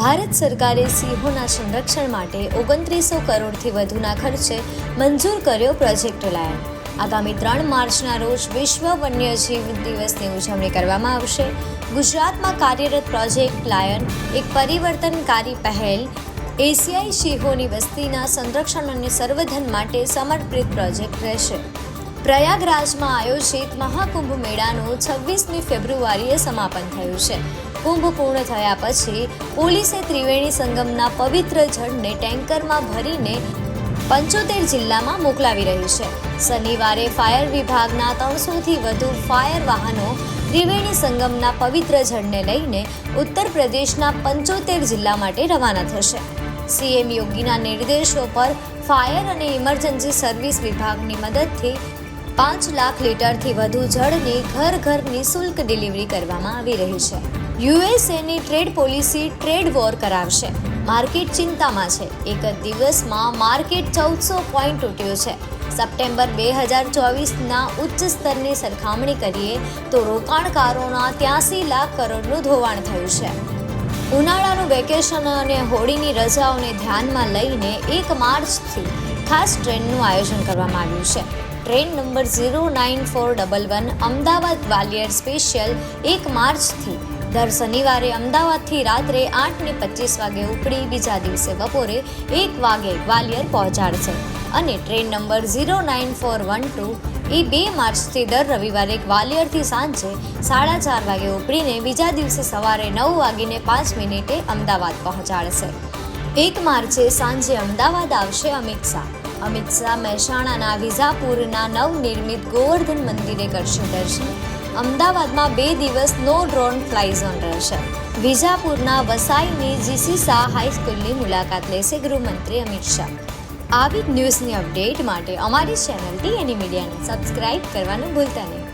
ભારત સરકારે સિંહોના સંરક્ષણ માટે ઓગણત્રીસો કરોડથી વધુના ખર્ચે મંજૂર કર્યો પ્રોજેક્ટ લાયન. આગામી ત્રણ માર્ચના રોજ વિશ્વ વન્યજીવ દિવસની ઉજવણી કરવામાં આવશે. ગુજરાતમાં કાર્યરત પ્રોજેક્ટ લાયન એક પરિવર્તનકારી પહેલ. એશિયાઈ સિંહોની વસ્તીના સંરક્ષણ અને સંવર્ધન માટે સમર્પિત પ્રોજેક્ટ રહેશે. પ્રયાગરાજમાં આયોજિત મહાકુંભ મેળાનું છવ્વીસમી ફેબ્રુઆરીએ સમાપન થયું છે. કુંભ પૂર્ણ થયા પછી પોલીસે ત્રિવેણી સંગમના પવિત્ર જળને ટેન્કરમાં ભરીને પંચોતેર જિલ્લામાં મોકલાવી રહી છે. શનિવારે ફાયર વિભાગના ત્રણસોથી વધુ ફાયર વાહનો ત્રિવેણી સંગમના પવિત્ર જળને લઈને ઉત્તર પ્રદેશના પંચોતેર જિલ્લા માટે રવાના થશે. સીએમ યોગીના નિર્દેશો પર ફાયર અને ઇમરજન્સી સર્વિસ વિભાગની મદદથી પાંચ લાખ લીટરથી વધુ જળની ઘર ઘર નિઃશુલ્ક ડિલિવરી કરવામાં આવી રહી છે. યુએસએની ટ્રેડ પોલિસી ટ્રેડ વોર કરાવશે. માર્કેટ ચિંતામાં છે. એક જ દિવસમાં માર્કેટ ચૌદસો પોઈન્ટ તૂટ્યું છે. સપ્ટેમ્બર બે હજાર ચોવીસના ઉચ્ચ સ્તરની સરખામણી કરીએ તો રોકાણકારોના ત્યાસી લાખ કરોડનું ધોવાણ થયું છે. ઉનાળાનું વેકેશન અને હોળીની રજાઓને ધ્યાનમાં લઈને એક માર્ચથી ખાસ ટ્રેનનું આયોજન કરવામાં આવ્યું છે. Train number zero nine four double one Ahmedabad Gwalior special એક માર્ચથી દર શનિવારે અમદાવાદથી રાત્રે આઠને પચીસ વાગે ઉપડી બીજા દિવસે બપોરે એક વાગે ગ્વાલિયર પહોંચાડશે. અને train number zero nine four one two એ બે માર્ચથી દર રવિવારે ગ્વાલિયરથી સાંજે સાડા ચાર વાગે ઉપડીને બીજા દિવસે સવારે નવ વાગીને પાંચ મિનિટે અમદાવાદ પહોંચાડશે. એક માર્ચે સાંજે અમદાવાદ આવશે અમિત શાહ. અમિત શાહ મહેસાણાના વિઝાપુરના નવનિર્મિત ગોવર્ધન મંદિરે કરશે દર્શન. અમદાવાદમાં બે દિવસ નો ડ્રોન ફ્લાય ઝોન રહેશે. વિજાપુરના વસાઈની જીસી શાહ હાઈસ્કૂલની મુલાકાત લેશે ગૃહમંત્રી અમિત શાહ. આવી ન્યૂઝની અપડેટ માટે અમારી ચેનલ ટીએની મીડિયાને સબસ્ક્રાઇબ કરવાનું ભૂલતા નહીં.